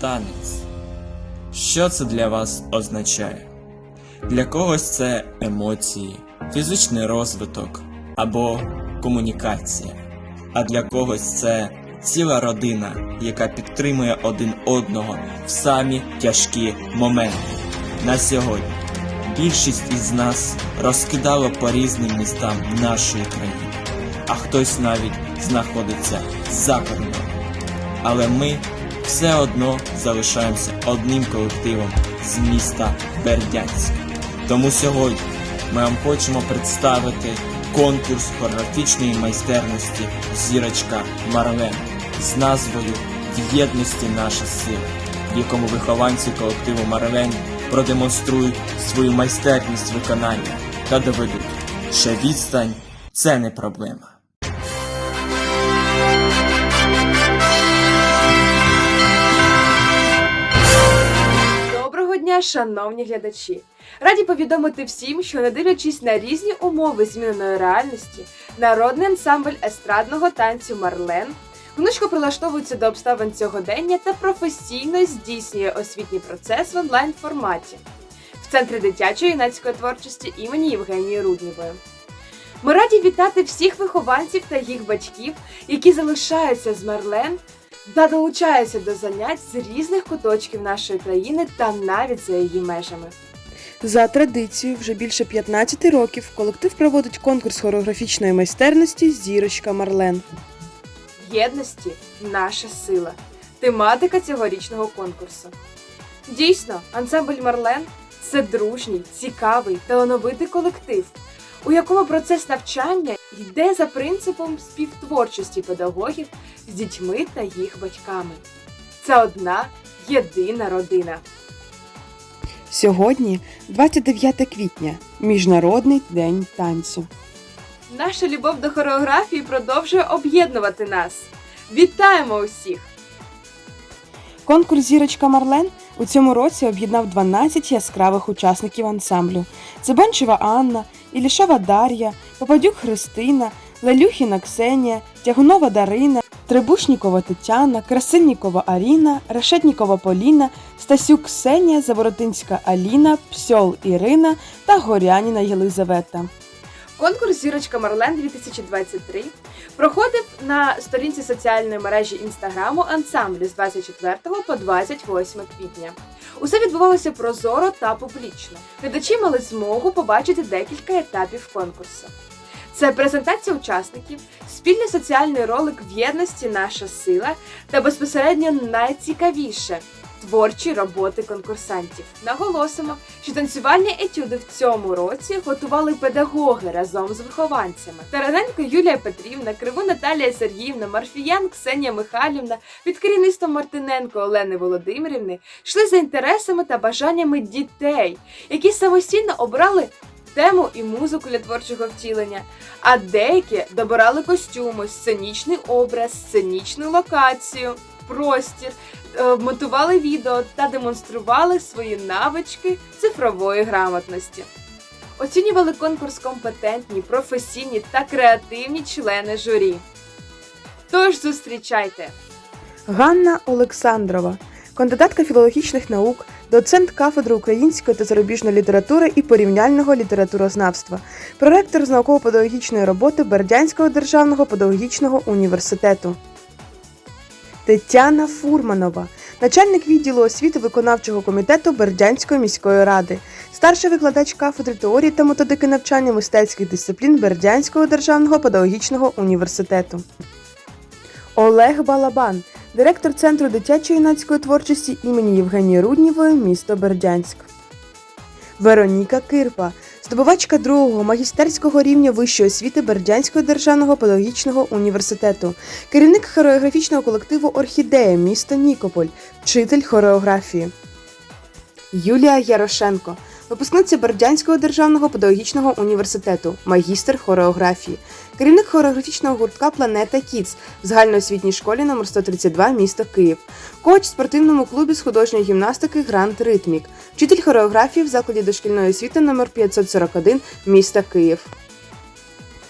танець. Що це для вас означає? Для когось це емоції, фізичний розвиток або комунікація, а для когось це ціла родина, яка підтримує один одного в самі тяжкі моменти. На сьогодні більшість із нас розкидало по різним містам нашої країни, а хтось навіть знаходиться за кордоном. Але ми все одно залишаємося одним колективом з міста Бердянськ. Тому сьогодні ми вам хочемо представити конкурс хореографічної майстерності Зірочка Марлен з назвою В єдності наша сила, в якому вихованці колективу Марлен продемонструють свою майстерність виконання та доведуть, що відстань це не проблема. Дня, шановні глядачі! Раді повідомити всім, що не дивлячись на різні умови зміненої реальності, народний ансамбль естрадного танцю Марлен гнучко прилаштовується до обставин сьогодення та професійно здійснює освітній процес в онлайн форматі в центрі дитячої юнацької творчості імені Євгенії Руднєвої. Ми раді вітати всіх вихованців та їх батьків, які залишаються з Марлен та долучаються до занять з різних куточків нашої країни та навіть за її межами. За традицією, вже більше 15 років колектив проводить конкурс хореографічної майстерності Зірочка Марлен. В єдності наша сила. Тематика цьогорічного конкурсу. Дійсно, ансамбль Марлен це дружній, цікавий, талановитий колектив, у якому процес навчання йде за принципом співтворчості педагогів з дітьми та їх батьками. Це одна єдина родина. Сьогодні 29 квітня, Міжнародний день танцю. Наша любов до хореографії продовжує об'єднувати нас. Вітаємо усіх! Конкурс Зірочка Марлен у цьому році об'єднав 12 яскравих учасників ансамблю: це Анна, Ілішева Дар'я, Попадюк Христина, Лелюхіна Ксенія, Тягунова Дарина, Требушнікова Тетяна, Красильнікова Аріна, Решетнікова Поліна, Стасюк Ксенія, Заворотинська Аліна, Псьол Ірина та Горяніна Єлизавета. Конкурс Зірочка Марлен 2023 проходив на сторінці соціальної мережі інстаграму ансамблю з 24 по 28 квітня. Усе відбувалося прозоро та публічно. Глядачі мали змогу побачити декілька етапів конкурсу. Це презентація учасників, спільний соціальний ролик в єдності Наша сила та безпосередньо найцікавіше творчі роботи конкурсантів. Наголосимо, що танцювальні етюди в цьому році готували педагоги разом з вихованцями. Тараненко Юлія Петрівна, Криву Наталія Сергіївна, Марфіян Ксенія Михайлівна під керівництвом Мартиненко Олени Володимирівни йшли за інтересами та бажаннями дітей, які самостійно обрали тему і музику для творчого втілення, а деякі добирали костюми, сценічний образ, сценічну локацію, простір, е, монтували відео та демонстрували свої навички цифрової грамотності. Оцінювали конкурс компетентні, професійні та креативні члени журі. Тож зустрічайте! Ганна Олександрова, кандидатка філологічних наук, доцент кафедри української та зарубіжної літератури і порівняльного літературознавства, проректор з науково-педагогічної роботи Бердянського державного педагогічного університету. Тетяна Фурманова, начальник відділу освіти виконавчого комітету Бердянської міської ради, старший викладач кафедри теорії та методики навчання мистецьких дисциплін Бердянського державного педагогічного університету. Олег Балабан, директор Центру дитячої юнацької творчості імені Євгенії Руднєвої, місто Бердянськ. Вероніка Кирпа, здобувачка другого магістерського рівня вищої освіти Бердянського державного педагогічного університету, керівник хореографічного колективу Орхідея, місто Нікополь, вчитель хореографії. Юлія Ярошенко, випускниця Бердянського державного педагогічного університету, магістр хореографії, керівник хореографічного гуртка Планета Кіц в загальноосвітній школі номер 132 місто Київ, коуч в спортивному клубі з художньої гімнастики Гранд Ритмік, вчитель хореографії в закладі дошкільної освіти номер 541 міста Київ.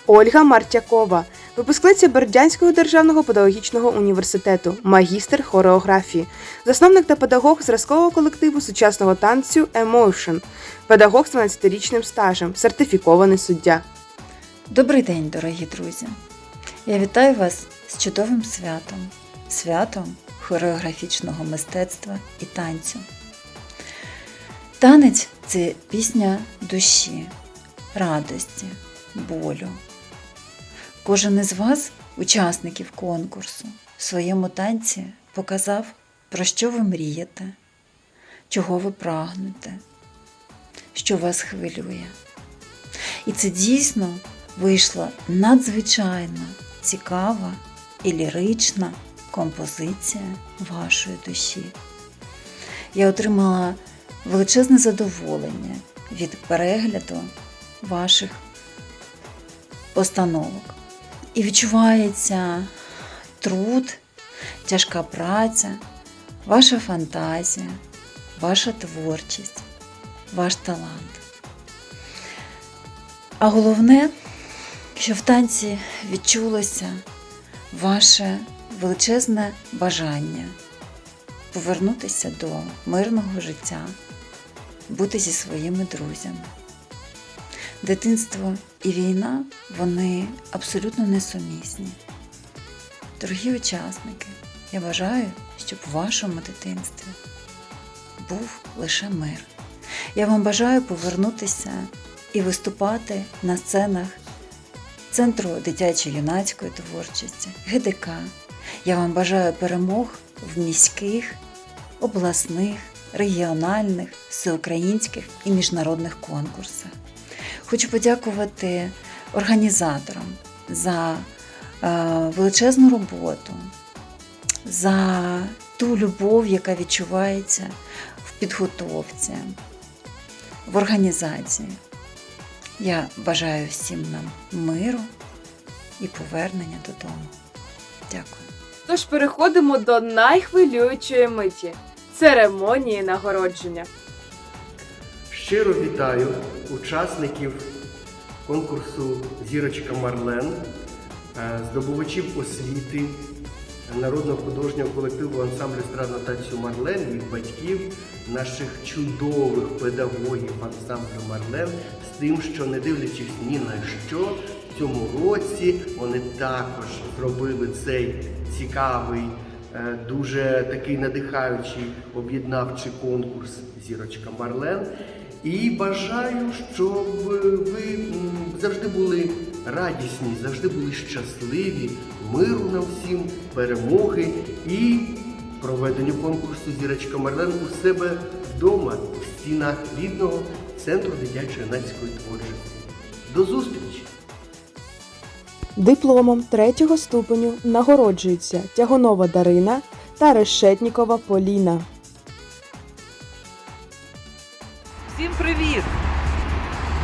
Ольга Мартякова, випускниця Бердянського державного педагогічного університету, магістр хореографії, засновник та педагог зразкового колективу сучасного танцю Emotion, педагог з 12-річним стажем, сертифікований суддя. Добрий день, дорогі друзі! Я вітаю вас з чудовим святом, святом хореографічного мистецтва і танцю. Танець це пісня душі, радості, болю. Кожен із вас, учасників конкурсу, в своєму танці показав, про що ви мрієте, чого ви прагнете, що вас хвилює. І це дійсно вийшла надзвичайно цікава і лірична композиція вашої душі. Я отримала величезне задоволення від перегляду ваших постановок. І відчувається труд, тяжка праця, ваша фантазія, ваша творчість, ваш талант. А головне, що в танці відчулося ваше величезне бажання повернутися до мирного життя, бути зі своїми друзями. Дитинство і війна вони абсолютно несумісні. Дорогі учасники, я бажаю, щоб у вашому дитинстві був лише мир. Я вам бажаю повернутися і виступати на сценах Центру дитячо-юнацької творчості, ГДК. Я вам бажаю перемог в міських, обласних, регіональних, всеукраїнських і міжнародних конкурсах. Хочу подякувати організаторам за е, величезну роботу, за ту любов, яка відчувається в підготовці, в організації. Я бажаю всім нам миру і повернення додому. Дякую. Тож переходимо до найхвилюючої миті церемонії нагородження. Щиро вітаю учасників конкурсу Зірочка Марлен, е, здобувачів освіти народного художнього колективу ансамблю естрадного танцю Марлен, їх батьків, наших чудових педагогів ансамблю Марлен з тим, що не дивлячись ні на що, в цьому році вони також зробили цей цікавий е, дуже такий надихаючий об'єднавчий конкурс Зірочка Марлен. І бажаю, щоб ви завжди були радісні, завжди були щасливі, миру нам всім, перемоги і проведенню конкурсу Зірочка Марлен у себе вдома, в стінах рідного центру дитячо-юнацької творчості. До зустрічі! Дипломом третього ступеню нагороджуються Тягонова Дарина та Решетнікова Поліна. Всім привіт!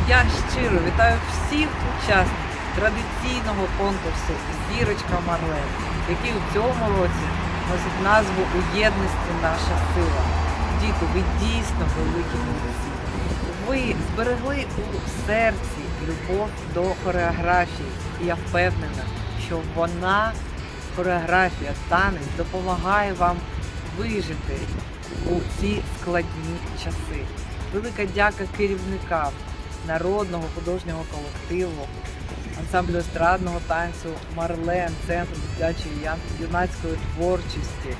Я щиро вітаю всіх учасників традиційного конкурсу Зірочка Марлен, який у цьому році носить назву У єдності наша сила. Діти, ви дійсно великі молодці. Ви зберегли у серці любов до хореографії. І я впевнена, що вона, хореографія, танець допомагає вам вижити у ці складні часи. Велика дяка керівникам народного художнього колективу, ансамблю естрадного танцю Марлен, Центру дитячої юнацької творчості,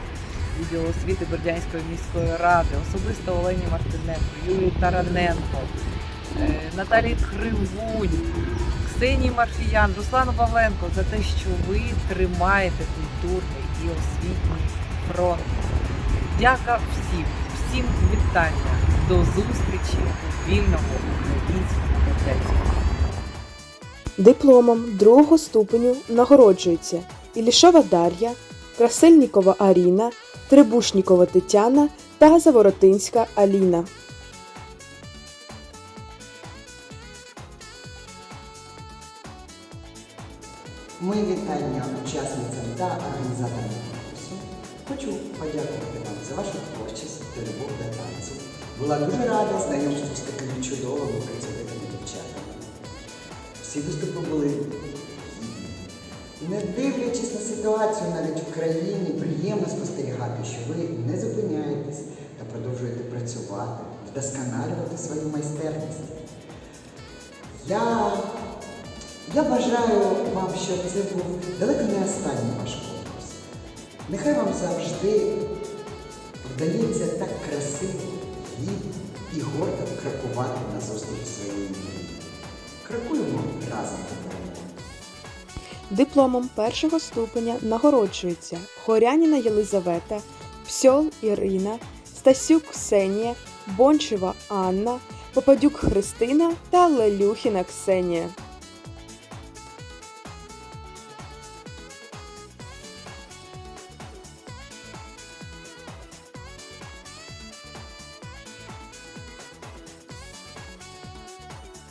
відділу освіти Бердянської міської ради, особисто Олені Мартиненко, Юлії Тараненко, е, Наталії Кривунь, Ксенії Марфіян, Руслану Павленко за те, що ви тримаєте культурний і освітній фронт. Дяка всім, всім вітання. До зустрічі у вільному українському Бердянську. Дипломом другого ступеню нагороджуються Ілішова Дар'я, Красильнікова Аріна, Трибушнікова Тетяна та Заворотинська Аліна. Була дуже рада знайомству з такими чудовими працьовитими дівчатами. Всі виступи були. Не дивлячись на ситуацію навіть в країні, приємно спостерігати, що ви не зупиняєтесь та продовжуєте працювати, вдосконалювати свою майстерність. Я, я бажаю вам, щоб це був далеко не останній ваш конкурс. Нехай вам завжди вдається так красиво, гідно і гордо крокувати назустріч своєї мрії. Крокуємо разом до. Дипломом першого ступеня нагороджуються Горяніна Єлизавета, Псьол Ірина, Стасюк Ксенія, Бончева Анна, Попадюк Христина та Лелюхіна Ксенія.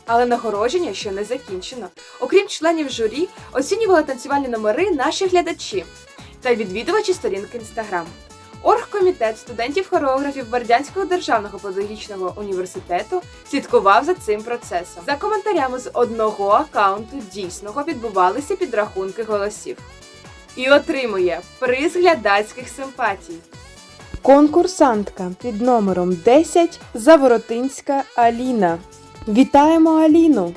Але нагородження ще не закінчено. Окрім членів журі, оцінювали танцювальні номери наші глядачі та відвідувачі сторінки Інстаграм. Оргкомітет студентів-хореографів Бердянського державного педагогічного університету слідкував за цим процесом. За коментарями з одного аккаунту дійсного відбувалися підрахунки голосів. І отримує приз глядацьких симпатій. Конкурсантка під номером 10 Заворотинська Аліна. Вітаємо Аліну!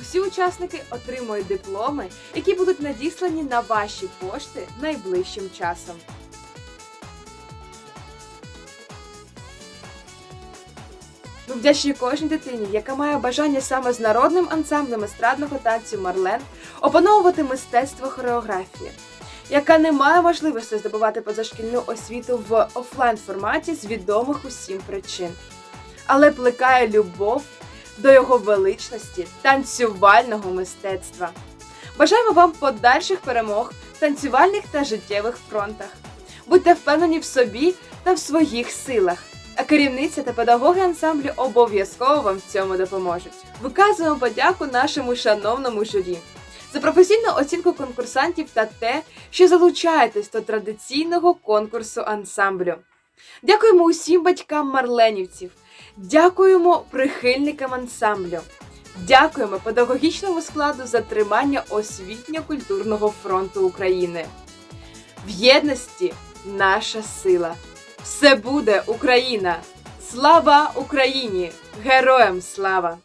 Усі учасники отримують дипломи, які будуть надіслані на ваші пошти найближчим часом. Ми вдячні кожній дитині, яка має бажання саме з народним ансамблем естрадного танцю Марлен опановувати мистецтво хореографії, яка не має можливості здобувати позашкільну освіту в офлайн форматі з відомих усім причин, але плекає любов до його величності танцювального мистецтва. Бажаємо вам подальших перемог в танцювальних та життєвих фронтах. Будьте впевнені в собі та в своїх силах. А керівниця та педагоги ансамблю обов'язково вам в цьому допоможуть. Виказуємо подяку нашому шановному журі за професійну оцінку конкурсантів та те, що залучаєтесь до традиційного конкурсу ансамблю. Дякуємо усім батькам марленівців, дякуємо прихильникам ансамблю. Дякуємо педагогічному складу за тримання освітньо-культурного фронту України. В єдності наша сила. Все буде Україна! Слава Україні! Героям слава!